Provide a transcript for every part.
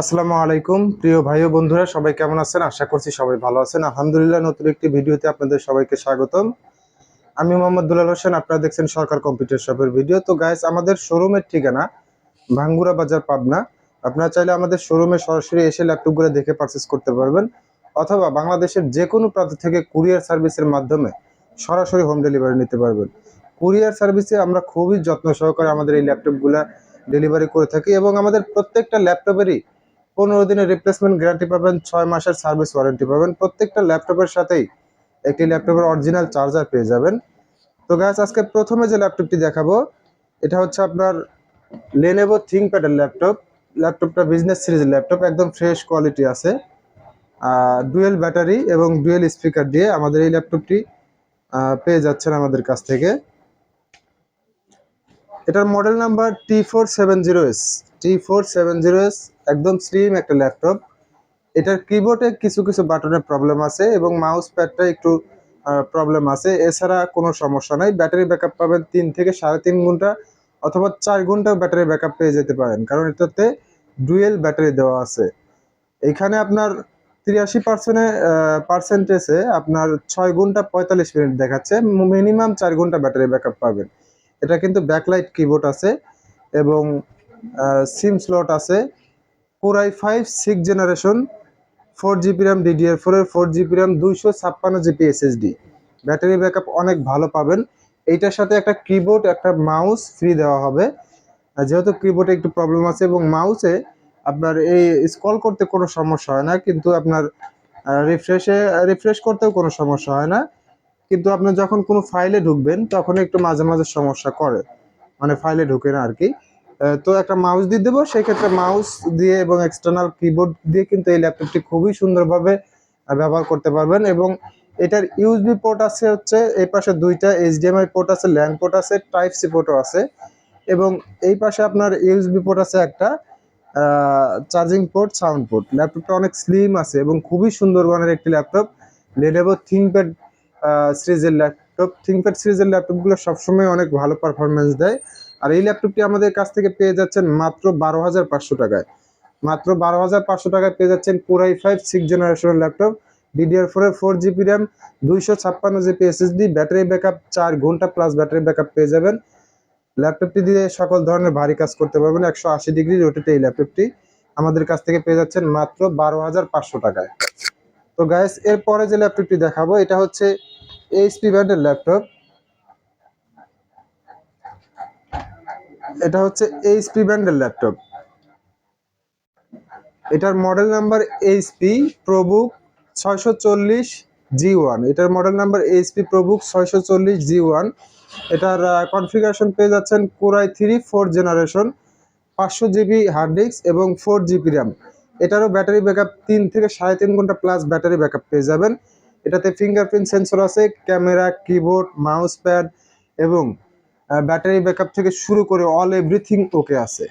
আসসালামু আলাইকুম। প্রিয় ভাই ও বন্ধুরা, সবাই কেমন আছেন? আশা করছি সবাই ভালো আছেন। আলহামদুলিল্লাহ, নতুন একটি ভিডিওতে আপনাদের সবাইকে স্বাগতম। আমি মোহাম্মদ দুলাল হোসেন, আপনারা দেখছেন সরকার কম্পিউটার শপের ভিডিও। তো গাইস আমাদের শোরুমের ঠিকানা ভাঙ্গুরা বাজার, পাবনা। আপনারা চাইলে আমাদের শোরুমে সরাসরি এসে ল্যাপটপগুলো দেখে পারচেস করতে পারবেন। অথবা বাংলাদেশের যে কোনো প্রান্ত থেকে কুরিয়ার সার্ভিসের মাধ্যমে সরাসরি হোম ডেলিভারি নিতে পারবেন। কুরিয়ার সার্ভিসে আমরা খুবই যত্ন সহকারে আমাদের এই ল্যাপটপগুলো ডেলিভারি করে থাকি এবং আমাদের প্রত্যেকটা ল্যাপটপেরই পনেরো দিনের রিপ্লেসমেন্ট গ্যারান্টি পাবেন, ছয় মাসের সার্ভিস ওয়ারেন্টি পাবেন। প্রত্যেকটা ল্যাপটপের সাথেই একটি ল্যাপটপের অরিজিনাল চার্জার পেয়ে যাবেন। তো গ্যাস আজকে প্রথমে যে ল্যাপটপটি দেখাবো, এটা হচ্ছে আপনার লেনেভো থিংকপ্যাডের ল্যাপটপ। ল্যাপটপটা বিজনেস সিরিজের ল্যাপটপ, একদম ফ্রেশ কোয়ালিটি আছে। ডুয়েল ব্যাটারি এবং ডুয়েল স্পিকার দিয়ে আমাদের এই ল্যাপটপটি পেয়ে যাচ্ছেন আমাদের কাছ থেকে। এটার model number T four seven zero S T four seven zero S একদম স্লিম একটা ল্যাপটপ এটার কিবোর্ডে কিছু কিছু বাটনের প্রবলেম আছে এবং মাউস প্যাডটা একটু প্রবলেম আছে। এছাড়া কোনো সমস্যা নাই। ব্যাটারি ব্যাকআপ পাবেন তিন থেকে সাড়ে তিন ঘণ্টা অথবা চার ঘণ্টা ব্যাটারি ব্যাকআপ পেয়ে যেতে পারেন। কারণ এটাতে ডুয়েল ব্যাটারি দেওয়া আছে। এখানে আপনার তিরাশি পার্সেন্টে পার্সেন্টেজে আপনার ছয় ঘণ্টা পঁয়তাল্লিশ মিনিট দেখাচ্ছে। মিনিমাম চার ঘণ্টা ব্যাটারি ব্যাকআপ পাবেন। এটা কিন্তু ব্যাকলাইট কিবোর্ড আছে এবং সিম স্লট আছে। Core i five six generation four GB RAM DDR ফোরের ফোর জিবি র্যাম দুইশো ছাপ্পান্ন জিবি এসএসডি ব্যাটারি ব্যাকআপ অনেক ভালো পাবেন। এইটার সাথে একটা কিবোর্ড একটা মাউস ফ্রি দেওয়া হবে। যেহেতু কিবোর্ডে একটু প্রবলেম আছে এবং মাউসে আপনার এই স্ক্রল করতে কোনো সমস্যা হয় না, কিন্তু আপনার রিফ্রেশে রিফ্রেশ করতেও কোনো সমস্যা হয় না। কিন্তু আপনি যখন কোনো ফাইলে ঢুকবেন তখন একটু মাঝে মাঝে সমস্যা করে। মানে ফাইলে ঢুকে না আর কি। তো একটা মাউস দিয়ে দেবো। সেক্ষেত্রে মাউস দিয়ে এবং এক্সটার্নাল কিবোর্ড দিয়ে কিন্তু এই ল্যাপটপটি খুবই সুন্দরভাবে ব্যবহার করতে পারবেন এবং এটার ইউএসবি পোর্ট আছে হচ্ছে, এই পাশে দুইটা এইচডিএমআই পোর্ট আছে ল্যান্ড পোর্ট আছে টাইপ সি পোর্টও আছে এবং এই পাশে আপনার ইউএসবি পোর্ট আছে একটা চার্জিং পোর্ট সাউন্ড পোর্ট ল্যাপটপটা অনেক স্লিম আছে এবং খুবই সুন্দর মানের একটি ল্যাপটপ লেনেভো থিংকপ্যাড সিরিজের ল্যাপটপ থিংকপ্যাড সিরিজের ল্যাপটপগুলো সবসময় অনেক ভালো পারফরমেন্স দেয়। আর এই ল্যাপটপটি আমাদের কাছ থেকে পেয়ে যাচ্ছেন মাত্র বারো হাজার পাঁচশো টাকায়। মাত্র বারো হাজার পাঁচশো টাকায় পেয়ে যাচ্ছেন পুরাই ফাইভ সিক্স জেনারেশনের ল্যাপটপ ডিডিআর ফোরের ফোর জিবি র্যাম দুইশো ছাপ্পান্ন জিবি এসএসডি ব্যাটারি ব্যাকআপ চার ঘণ্টা প্লাস ব্যাটারি ব্যাকআপ পেয়ে যাবেন। ল্যাপটপটি দিয়ে সকল ধরনের ভারী কাজ করতে পারবেন, একশো আশি ডিগ্রি রোটেটে এই ল্যাপটপটি আমাদের কাছ থেকে পেয়ে যাচ্ছেন মাত্র বারো হাজার পাঁচশো টাকায়। তো গাইস এরপরে যে ল্যাপটপটি দেখাবো, এটা হচ্ছে এইচপি ব্র্যান্ডের ল্যাপটপ এটা হচ্ছে এইচপি ব্র্যান্ডের ল্যাপটপ। এটার মডেল নাম্বার এইচপি প্রবুক ছয়শো চল্লিশ জি ওয়ান এটার মডেল নাম্বার এইচপি প্রবুক ছয়শো চল্লিশ জি ওয়ান এটার কনফিগারেশন পেয়ে যাচ্ছেন core i three four generation পাঁচশো জিবি হার্ড ডিস্ক এবং ফোর জিবি র্যাম এটারও ব্যাটারি ব্যাকআপ তিন থেকে সাড়ে তিন ঘণ্টা প্লাস ব্যাটারি ব্যাকআপ পেয়ে যাবেন। এটাতে ফিঙ্গারপ্রিন্ট সেন্সর আছে ক্যামেরা কিবোর্ড মাউস প্যাড এবং ব্যাটারি ব্যাকআপ থেকে শুরু করে অল এভরিথিং ওকে আছে।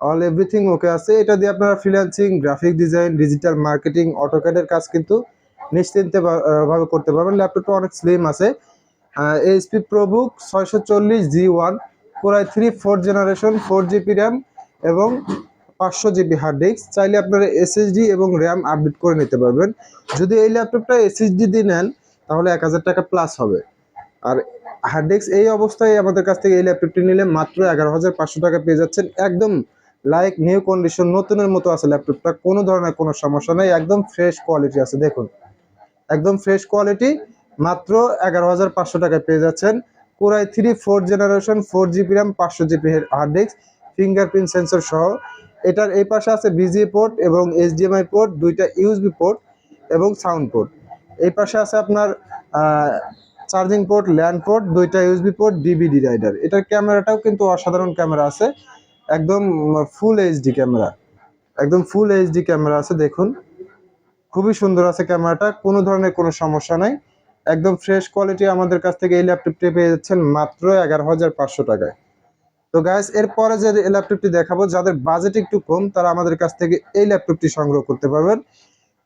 অল এভরিথিং ওকে আছে। এটা দিয়ে আপনারা freelancing graphic design digital marketing অটোক্যাডের কাজ কিন্তু নিশ্চিন্তে ভাবে করতে পারবেন। ল্যাপটপটা অনেক স্লিম আছে। এইচপি প্রবুক ছয়শো চল্লিশ G one core i three four generation four GB RAM এবং পাঁচশো জিবি হার্ড ডিস্ক চাইলে আপনারা এসএসডি এবং র্যাম আপডেট করে নিতে পারবেন। যদি এই ল্যাপটপটা এসএসডি দিয়ে নেন, তাহলে এক হাজার টাকা প্লাস হবে। আর হার্ড ডিস্ক এই অবস্থায় আমাদের কাছ থেকে এই ল্যাপটপটি নিলে মাত্র এগারো হাজার পাঁচশো টাকা পেয়ে যাচ্ছেন। একদম লাইক নিউ কন্ডিশন নতুনের মতো আছে ল্যাপটপটা কোনো ধরনের কোনো সমস্যা নেই। একদম ফ্রেশ কোয়ালিটি আছে। দেখুন, একদম ফ্রেশ কোয়ালিটি মাত্র এগারো হাজার পাঁচশো টাকায় পেয়ে যাচ্ছেন। Core i three four generation four GB RAM পাঁচশো GB hard disk fingerprint sensor সহ। এটার এই পাশে আছে বিজিএ পোর্ট এবং এইচডিএমআই পোর্ট দুইটা ইউএসবি পোর্ট এবং সাউন্ড পোর্ট এই পাশে আছে আপনার চার্জিং পোর্ট ল্যান্ড পোর্ট, দুইটা ইউএসবি পোর্ট, ডিভিডি রাইডার। এটার ক্যামেরাটাও কিন্তু অসাধারণ ক্যামেরা আছে। একদম ফুল এইচডি ক্যামেরা। একদম ফুল এইচডি ক্যামেরা আছে, দেখুন। খুবই সুন্দর আছে ক্যামেরাটা, কোনো ধরনের কোনো সমস্যা নাই। একদম ফ্রেশ কোয়ালিটি আমাদের কাছ থেকে এই ল্যাপটপটি পেয়ে যাচ্ছেন মাত্র এগারো হাজার পাঁচশো টাকায়। তো গ্যাস এরপরে যে ল্যাপটপটি দেখাবো, যাদের বাজেট একটু কম, তারা আমাদের কাছ থেকে এই ল্যাপটপটি সংগ্রহ করতে পারবেন।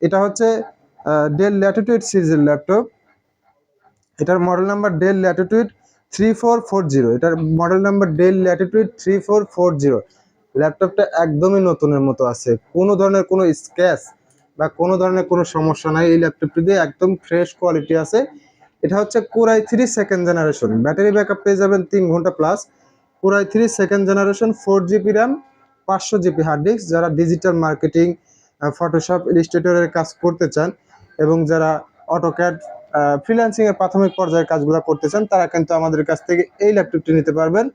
এটা হচ্ছে ডেল ল্যাটিটিউড সিরিজের ল্যাপটপ এটার model number Dell Latitude three four four zero এটার model number Dell Latitude three four four zero ল্যাপটপটা একদমই নতুনের মতো আছে, কোনো ধরনের কোনো স্ক্র্যাচ বা কোনো ধরনের কোনো সমস্যা নাই এই ল্যাপটপটি দিয়ে, একদম ফ্রেশ কোয়ালিটি আছে। এটা হচ্ছে core i three second generation battery backup পেয়ে যাবেন তিন ঘণ্টা plus core i three second generation four GB RAM পাঁচশো জিবি হার্ড ডিস্ক যারা ডিজিটাল মার্কেটিং ফটোশপ ইলিস্ট্রেটরের কাজ করতে চান এবং যারা অটোক্যাড ফ্রিল্যান্সিং এর প্রাথমিক পর্যায়ের কাজগুলো করতে চান তারা কিন্তু আমাদের কাছ থেকে এই ল্যাপটপটি নিতে পারবেন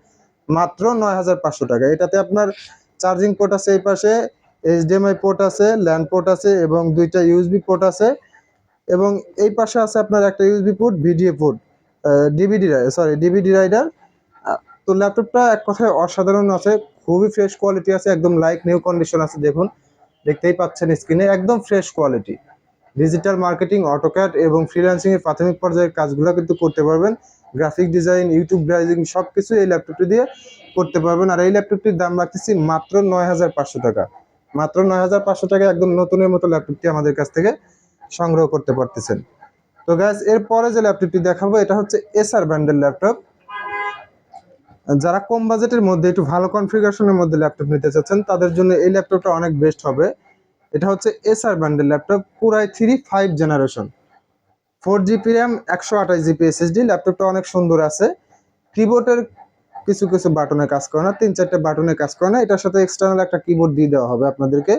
মাত্র নয় হাজার পাঁচশো টাকা। এটাতে আপনার চার্জিং পোর্ট আছে এই পাশে এইচডিএমআই পোর্ট আছে ল্যান্ড পোর্ট আছে এবং দুইটা ইউএসবি পোর্ট আছে এবং এই পাশে আছে আপনার একটা USB port video port DVD sorry DVD writer তো ল্যাপটপটা এক কথায় অসাধারণ আছে, খুবই ফ্রেশ কোয়ালিটি আছে, একদম লাইক নিউ কন্ডিশন আছে, দেখুন, দেখতেই পাচ্ছেন স্ক্রিনে একদম fresh quality digital marketing AutoCAD এবং ফ্রিল্যান্সিং এর প্রাথমিক পর্যায়ের কাজগুলো কিন্তু করতে পারবেন। গ্রাফিক ডিজাইন ইউটিউব ব্রাউজিং সব কিছু এই ল্যাপটপটি দিয়ে করতে পারবেন। আর এই ল্যাপটপটির দাম রাখতেছি মাত্র নয় হাজার পাঁচশো টাকা। মাত্র নয় হাজার পাঁচশো টাকা একদম নতুনের মতো ল্যাপটপটি আমাদের কাছ থেকে সংগ্রহ করতে পারতেছেন। তো গ্যাস এরপরে যে ল্যাপটপটি দেখাবো, এটা হচ্ছে এসআর ব্র্যান্ডের ল্যাপটপ যারা কম বাজেটের মধ্যে, একটু ভালো কনফিগারেশনের মধ্যে ল্যাপটপ নিতে চাচ্ছেন, তাদের জন্য এই ল্যাপটপটা অনেক বেস্ট হবে। এটা হচ্ছে এসআর ব্র্যান্ডের ল্যাপটপ পুরাই three five generation four GB RAM একশো আঠাশ জিবি এসএসডি ল্যাপটপটা অনেক সুন্দর আছে। কিবোর্ডের কিছু কিছু বাটনে কাজ করে না, তিন চারটে বাটনে কাজ করে না। এটার সাথে এক্সটার্নাল একটা কিবোর্ড দিয়ে দেওয়া হবে আপনাদেরকে।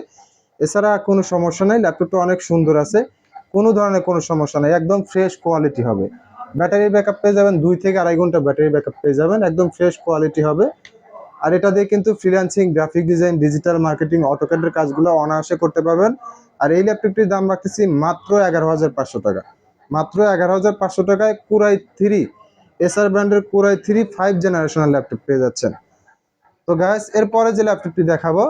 এছাড়া কোনো সমস্যা নাই ল্যাপটপটা অনেক সুন্দর আছে। কোনো ধরনের কোনো সমস্যা নাই, একদম ফ্রেশ কোয়ালিটি হবে। ব্যাটারি ব্যাকআপ পেয়ে যাবেন, দুই থেকে আড়াই ঘণ্টা ব্যাটারি ব্যাকআপ পেয়ে যাবেন, একদম ফ্রেশ কোয়ালিটি হবে। আর এটা দিয়ে কিন্তু freelancing graphic design digital marketing অটোক্যাডের কাজগুলো অনায়াসে করতে পারবেন। আর এই ল্যাপটপটির দাম রাখতেছি মাত্র এগারো হাজার পাঁচশো টাকা। মাত্র এগারো হাজার পাঁচশো টাকায় কুরাই থ্রি এসআর ব্র্যান্ডের কুরাই থ্রি ফাইভ জেনারেশনের ল্যাপটপ পেয়ে যাচ্ছেন। তো গ্যাস এরপরে যে ল্যাপটপটি দেখাবো,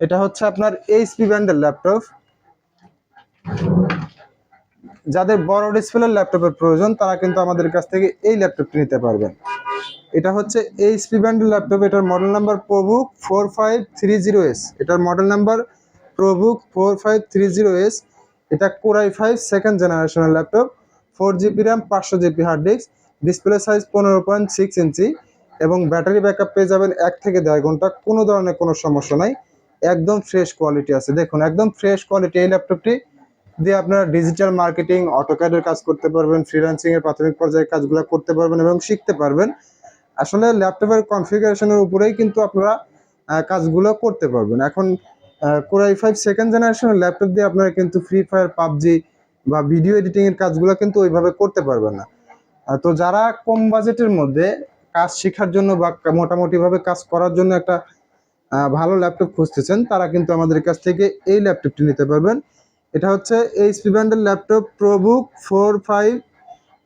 এটা হচ্ছে আপনার এইচপি ব্র্যান্ডের ল্যাপটপ যাদের বড় ডিসপ্লের ল্যাপটপের প্রয়োজন, তারা কিন্তু আমাদের কাছ থেকে এই ল্যাপটপটি নিতে পারবেন। এটা হচ্ছে এইচপি ব্র্যান্ডের ল্যাপটপ, এটার model number ProBook four five three zero S এটার model number ProBook four five three zero S এটা কোরাই ফাইভ সেকেন্ড জেনারেশনের ল্যাপটপ ফোর জিবি র্যাম পাঁচশো GB hard disk display size পনেরো পয়েন্ট সিক্স ইঞ্চি এবং battery backup পেয়ে যাবেন এক থেকে দেড় ঘণ্টা, কোনো ধরনের কোনো সমস্যা নাই। একদম ফ্রেশ কোয়ালিটি আছে। দেখুন, একদম ফ্রেশ কোয়ালিটি এই ল্যাপটপটি দিয়ে আপনারা ডিজিটাল মার্কেটিং অটোক্যাডের কাজ করতে পারবেন ফ্রিল্যান্সিং এর প্রাথমিক পর্যায়ে কাজগুলো করতে পারবেন এবং শিখতে পারবেন। আসলে ল্যাপটপের কনফিগারেশনের উপরেই কিন্তু আপনারা কাজগুলো করতে পারবেন। এখন কোরাই ফাইভ সেকেন্ড জেনারেশনের ল্যাপটপ দিয়ে আপনারা কিন্তু ফ্রি ফায়ার পাবজি বা ভিডিও এডিটিংয়ের কাজগুলো কিন্তু ওইভাবে করতে পারবেন না। তো যারা কম বাজেটের মধ্যে কাজ শেখার জন্য বা মোটামুটিভাবে কাজ করার জন্য একটা ভালো ল্যাপটপ খুঁজতেছেন, তারা কিন্তু আমাদের কাছ থেকে এই ল্যাপটপটি নিতে পারবেন। এটা হচ্ছে এইচপি ব্র্যান্ডের laptop ProBook four five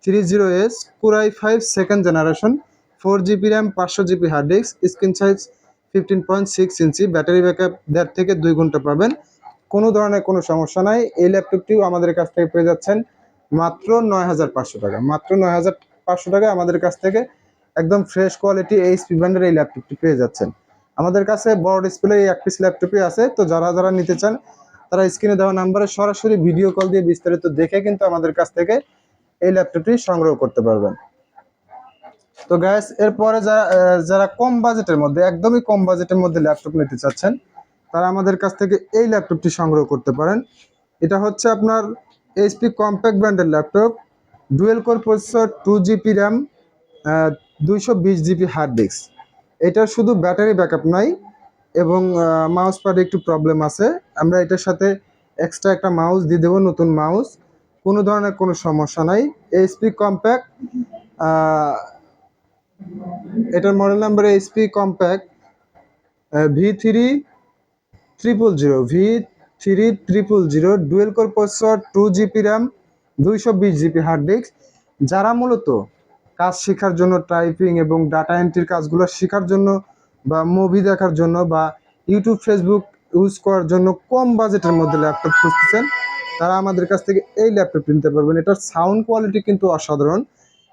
three zero S core i five second generation four GB RAM, পাঁচশো GB hard disk, screen size fifteen point six inch, battery backup দেড় থেকে দুই ঘণ্টা পাবেন। কোনো ধরনের কোনো সমস্যা নাই। এই ল্যাপটপটিও আমাদের কাছ থেকে পেয়ে যাচ্ছেন মাত্র নয় হাজার পাঁচশো টাকা। মাত্র নয় হাজার পাঁচশো টাকা আমাদের কাছ থেকে একদম ফ্রেশ কোয়ালিটি এইচপি ব্র্যান্ডের এই ল্যাপটপটি পেয়ে যাচ্ছেন। আমাদের কাছে বড় ডিসপ্লে এই এক পিস ল্যাপটপই আছে। তো যারা যারা নিতে চান, তারা স্ক্রিনে দেওয়া নাম্বারে সরাসরি ভিডিও কল দিয়ে বিস্তারিত দেখে কিন্তু আমাদের কাছ থেকে এই ল্যাপটপটি সংগ্রহ করতে পারবেন। তো গ্যাস এরপরে যারা যারা কম বাজেটের মধ্যে, একদমই কম বাজেটের মধ্যে ল্যাপটপ নিতে চাচ্ছেন, তারা আমাদের কাছ থেকে এই ল্যাপটপটি সংগ্রহ করতে পারেন। এটা হচ্ছে আপনার এইচপি কম্প্যাক্ট ব্র্যান্ডের laptop dual core processor two GB RAM দুইশো বিশ জিবি হার্ড ডিস্ক এটার শুধু ব্যাটারি ব্যাকআপ নাই এবং মাউস প্যাডে একটু প্রবলেম আছে। আমরা এটার সাথে এক্সট্রা একটা মাউস দিয়ে দেবো, নতুন মাউস কোনো ধরনের কোনো সমস্যা নাই। এইচপি কম্প্যাক্ট এটার model number HP Compaq V three triple zero V three triple zero dual core processor two GB RAM দুইশো বিশ জিবি হার্ড ডিস্ক যারা মূলত কাজ শেখার জন্য টাইপিং এবং ডাটা এন্ট্রির কাজগুলো শেখার জন্য বা মুভি দেখার জন্য বা ইউটিউব ফেসবুক ইউজ করার জন্য কম বাজেটের মধ্যে ল্যাপটপ খুঁজতেছেন, তারা আমাদের কাছ থেকে এই ল্যাপটপ কিনতে পারবেন। এটার সাউন্ড কোয়ালিটি কিন্তু অসাধারণ।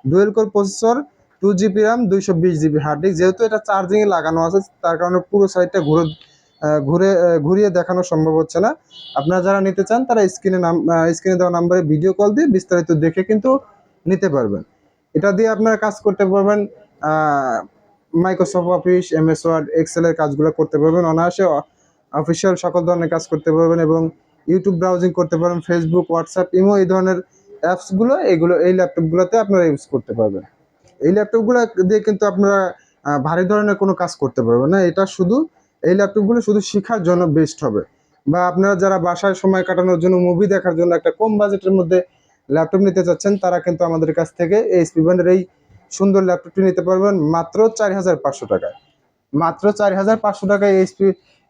Dual core processor two GB RAM দুইশো বিশ জিবি হার্ড ডিস্ক যেহেতু এটা চার্জিংয়ে লাগানো আছে, তার কারণে পুরো সাইডটা ঘুরে ঘুরে ঘুরিয়ে দেখানো সম্ভব হচ্ছে না। আপনারা যারা নিতে চান, তারা স্ক্রিনে নাম স্ক্রিনে দেওয়া নাম্বারে ভিডিও কল দিয়ে বিস্তারিত দেখে কিন্তু নিতে পারবেন। এটা দিয়ে আপনারা কাজ করতে পারবেন মাইক্রোসফট অফিস এম এস ওয়ার্ড এক্সেলের কাজগুলো করতে পারবেন। অনায়াসে অফিসিয়াল সকল ধরনের কাজ করতে পারবেন এবং ইউটিউব ব্রাউজিং করতে পারবেন ফেসবুক হোয়াটসঅ্যাপ ইমো এই ধরনের অ্যাপসগুলো এগুলো, এই ল্যাপটপগুলোতে আপনারা ইউজ করতে পারবেন। এই ল্যাপটপগুলো দিয়ে কিন্তু আপনারা ভারী ধরনের কোনো কাজ করতে পারবেন না। এটা শুধু, এই ল্যাপটপগুলো শুধু শেখার জন্য বেস্ট হবে। বা আপনারা যারা বাসায় সময় কাটানোর জন্য মুভি দেখার জন্য একটা কম বাজেটের মধ্যে ল্যাপটপ নিতে চাচ্ছেন, তারা কিন্তু আমাদের কাছ থেকে এই এসপি ব্র্যান্ডের এই সুন্দর ল্যাপটপটি নিতে পারবেন মাত্র চার হাজার পাঁচশো টাকায়। মাত্র চার হাজার পাঁচশো টাকায় এই এইচপি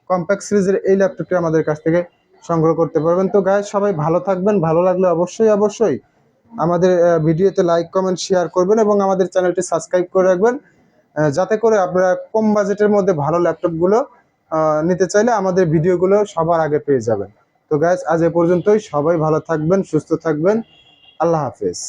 কম্প্যাক্ট সিরিজের এই ল্যাপটপটি আমাদের কাছ থেকে সংগ্রহ করতে পারবেন। তো গায়ে সবাই ভালো থাকবেন। ভালো লাগলে অবশ্যই অবশ্যই আমাদের ভিডিওতে লাইক কমেন্ট শেয়ার করবেন এবং আমাদের চ্যানেলটি সাবস্ক্রাইব করে রাখবেন যাতে করে আপনারা কম বাজেটের মধ্যে ভালো ল্যাপটপগুলো নিতে চাইলে আমাদের ভিডিওগুলো সবার আগে পেয়ে যাবেন। তো গ্যাস আজ এ পর্যন্তই। সবাই ভালো থাকবেন, সুস্থ থাকবেন। আল্লাহ হাফেজ।